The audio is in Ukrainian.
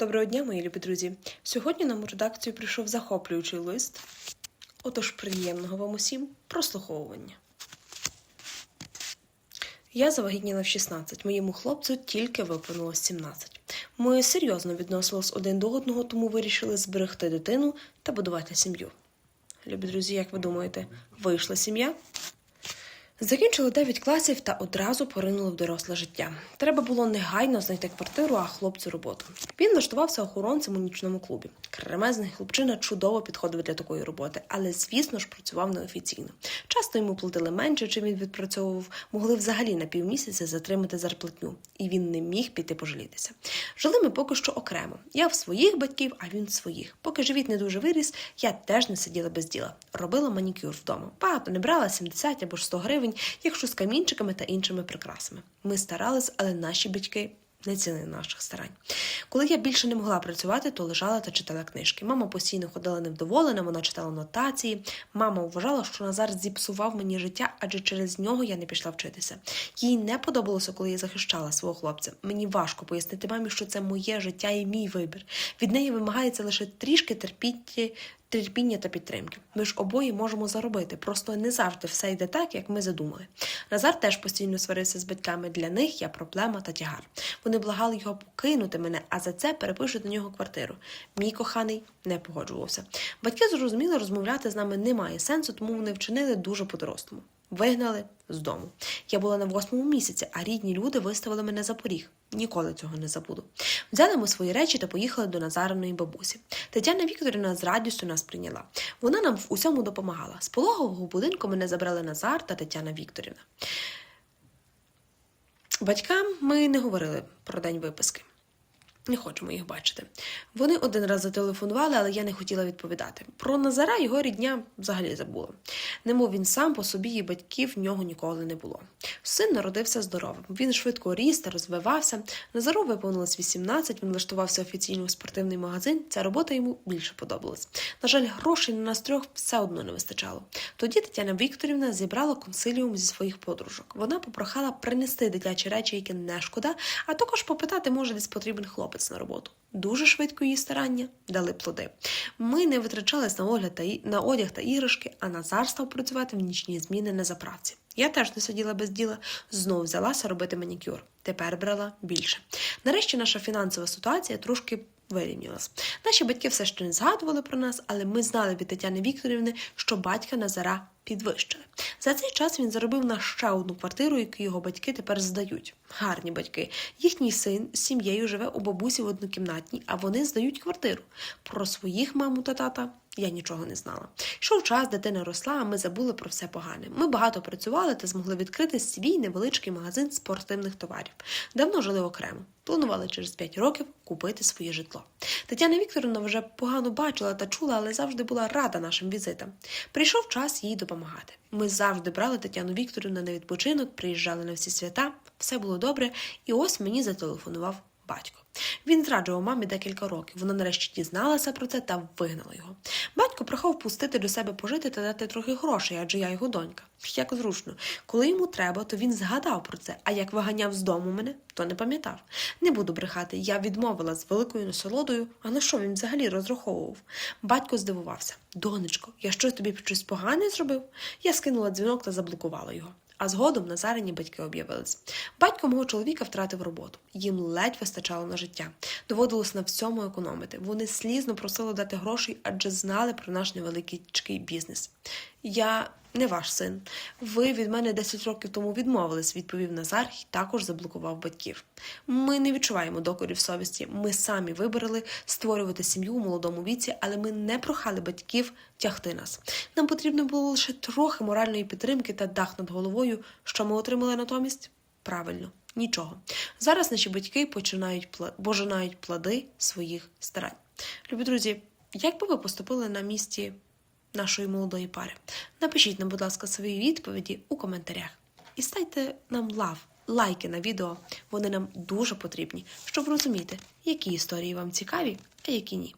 Доброго дня, мої любі друзі. Сьогодні нам у редакцію прийшов захоплюючий лист. Отож, приємного вам усім прослуховування. Я завагітніла в 16, моєму хлопцю тільки виповнилось 17. Ми серйозно відносились один до одного, тому вирішили зберегти дитину та будувати сім'ю. Любі друзі, як ви думаєте, вийшла сім'я? Закінчили 9 класів та одразу поринули в доросле життя. Треба було негайно знайти квартиру, а хлопцю роботу. Він влаштувався охоронцем у нічному клубі. Кремезний хлопчина чудово підходив для такої роботи, але, звісно ж, працював неофіційно. Часто йому платили менше, чим він відпрацьовував, могли взагалі на півмісяця затримати зарплатню, і він не міг піти пожалітися. Жили ми поки що окремо. Я в своїх батьків, а він в своїх. Поки живіт не дуже виріс, я теж не сиділа без діла. Робила манікюр вдома. Багато не брала 70 або ж 100 гривень, якщо з камінчиками та іншими прикрасами. Ми старались, але наші батьки. Не цінили наших старань. Коли я більше не могла працювати, то лежала та читала книжки. Мама постійно ходила невдоволена, вона читала нотації. Мама вважала, що Назар зіпсував мені життя, адже через нього я не пішла вчитися. Їй не подобалося, коли я захищала свого хлопця. Мені важко пояснити мамі, що це моє життя і мій вибір. Від неї вимагається лише трішки терпіти. Терпіння та підтримки. Ми ж обоє можемо заробити, просто не завжди все йде так, як ми задумали. Назар теж постійно сварився з батьками. Для них я проблема та тягар. Вони благали його покинути мене, а за це перепишуть на нього квартиру. Мій коханий не погоджувався. Батьки зрозуміли, розмовляти з нами немає сенсу, тому вони вчинили дуже по-дорослому. Вигнали з дому. Я була на восьмому місяці, а рідні люди виставили мене за поріг. Ніколи цього не забуду. Взяли ми свої речі та поїхали до Назариної бабусі. Тетяна Вікторівна з радістю нас прийняла. Вона нам в усьому допомагала. З пологового будинку мене забрали Назар та Тетяна Вікторівна. Батькам ми не говорили про день виписки. Не хочемо їх бачити. Вони один раз зателефонували, але я не хотіла відповідати. Про Назара його рідня взагалі забула. Немов він сам по собі і батьків в нього ніколи не було. Син народився здоровим. Він швидко ріс та розвивався. Назару виповнилось 18, він влаштувався офіційно у спортивний магазин. Ця робота йому більше подобалась. На жаль, грошей на нас трьох все одно не вистачало. Тоді Тетяна Вікторівна зібрала консиліум зі своїх подружок. Вона попрохала принести дитячі речі, які не шкода, а також попитати, може, десь потрібен хлопець на роботу. Дуже швидко її старання дали плоди. Ми не витрачались на огляд та на одяг та іграшки, а Назар став працювати в нічні зміни на заправці. Я теж не сиділа без діла, знов взялася робити манікюр. Тепер брала більше. Нарешті наша фінансова ситуація трошки вирівнялась. Наші батьки все ще не згадували про нас, але ми знали від Тетяни Вікторівни, що батька Назара підвищили. За цей час він заробив на ще одну квартиру, яку його батьки тепер здають. Гарні батьки. Їхній син з сім'єю живе у бабусі в однокімнатній, а вони здають квартиру. Про своїх маму та тата я нічого не знала. Йшов час, дитина росла, а ми забули про все погане. Ми багато працювали та змогли відкрити свій невеличкий магазин спортивних товарів. Давно жили окремо. Планували через 5 років купити своє житло. Тетяна Вікторівна вже погано бачила та чула, але завжди була рада нашим візитам. Прийшов час їй допомагати. Ми завжди брали Тетяну Вікторівну на відпочинок, приїжджали на всі свята, все було добре, і ось мені зателефонував батько. Він зраджував мамі декілька років. Вона нарешті дізналася про це та вигнала його. Батько прохав пустити до себе пожити та дати трохи грошей, адже я його донька. Як зручно. Коли йому треба, то він згадав про це, а як виганяв з дому мене, то не пам'ятав. Не буду брехати, я відмовила з великою насолодою, а на що він взагалі розраховував? Батько здивувався. Донечко, я що тобі щось погане зробив? Я скинула дзвінок та заблокувала його. А згодом Назарині батьки об'явились. Батько мого чоловіка втратив роботу. Їм ледь вистачало на життя. Доводилось на всьому економити. Вони слізно просили дати грошей, адже знали про наш невеликий бізнес. Я не ваш син. Ви від мене 10 років тому відмовились, відповів Назар і також заблокував батьків. Ми не відчуваємо докорів совісті. Ми самі вибрали створювати сім'ю у молодому віці, але ми не прохали батьків тягти нас. Нам потрібно було лише трохи моральної підтримки та дах над головою. Що ми отримали натомість? Правильно, нічого. Зараз наші батьки починають пожинають плоди своїх старань. Любі друзі, як би ви поступили на місці нашої молодої пари? Напишіть нам, будь ласка, свої відповіді у коментарях. І ставте нам лав, лайки на відео. Вони нам дуже потрібні, щоб розуміти, які історії вам цікаві, а які ні.